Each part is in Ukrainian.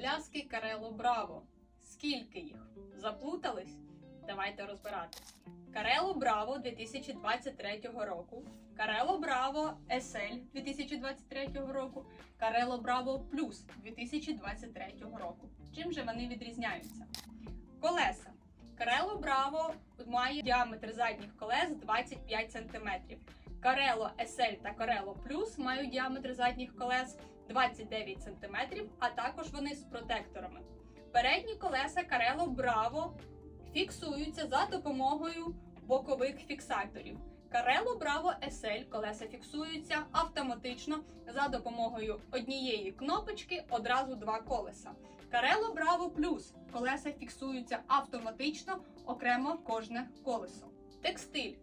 коляски Карело Браво. Скільки їх? Заплутались? Давайте розбиратись. Карело Браво 2023 року, Карело Браво SL 2023 року, Карело Браво Плюс 2023 року. Чим же вони відрізняються? Колеса. Карело Браво має діаметр задніх колес 25 см. Карело SL та Карело Плюс мають діаметр задніх колес 29 см, а також вони з протекторами. Передні колеса Карело Браво фіксуються за допомогою бокових фіксаторів. Карело Браво SL колеса фіксуються автоматично за допомогою однієї кнопочки одразу два колеса. Карело Браво Плюс колеса фіксуються автоматично окремо кожне колесо. Текстиль.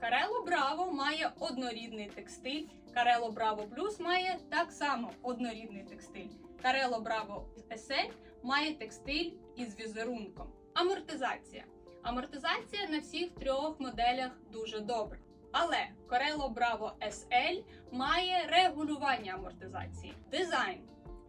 Карело Браво має однорідний текстиль. Карело Браво Плюс має так само однорідний текстиль. Карело Браво SL має текстиль із візерунком. Амортизація. Амортизація на всіх трьох моделях дуже добра. Але Карело Браво SL має регулювання амортизації. Дизайн.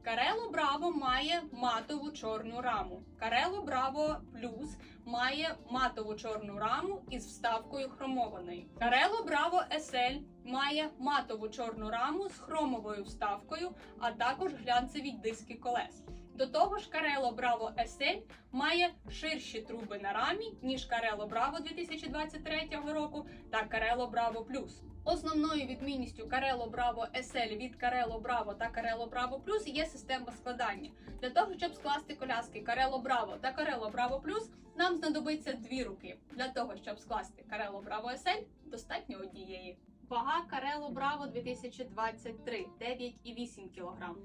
Карело Браво має матову чорну раму. Карело Браво Плюс має матову чорну раму із вставкою хромованою. Карело Браво SL має матову чорну раму з хромовою вставкою, а також глянцеві диски колес. До того ж, Карело Браво SL має ширші труби на рамі, ніж Карело Браво 2023 року та Карело Браво Плюс. Основною відмінністю Карело Браво SL від Карело Браво та Карело Браво Плюс є система складання. Для того, щоб скласти коляски Карело Браво та Карело Браво Плюс, нам знадобиться дві руки. Для того, щоб скласти Карело Браво SL, достатньо однієї. Вага Карело Браво 2023 9,8 кг.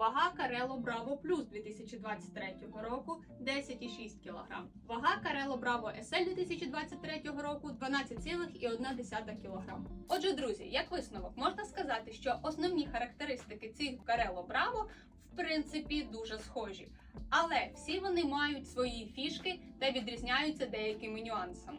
Вага Карело Браво Плюс 2023 року 10,6 кг. Вага Карело Браво SL 2023 року 12,1 кг. Отже, друзі, як висновок, можна сказати, що основні характеристики цих Карело Браво в принципі дуже схожі, але всі вони мають свої фішки та відрізняються деякими нюансами.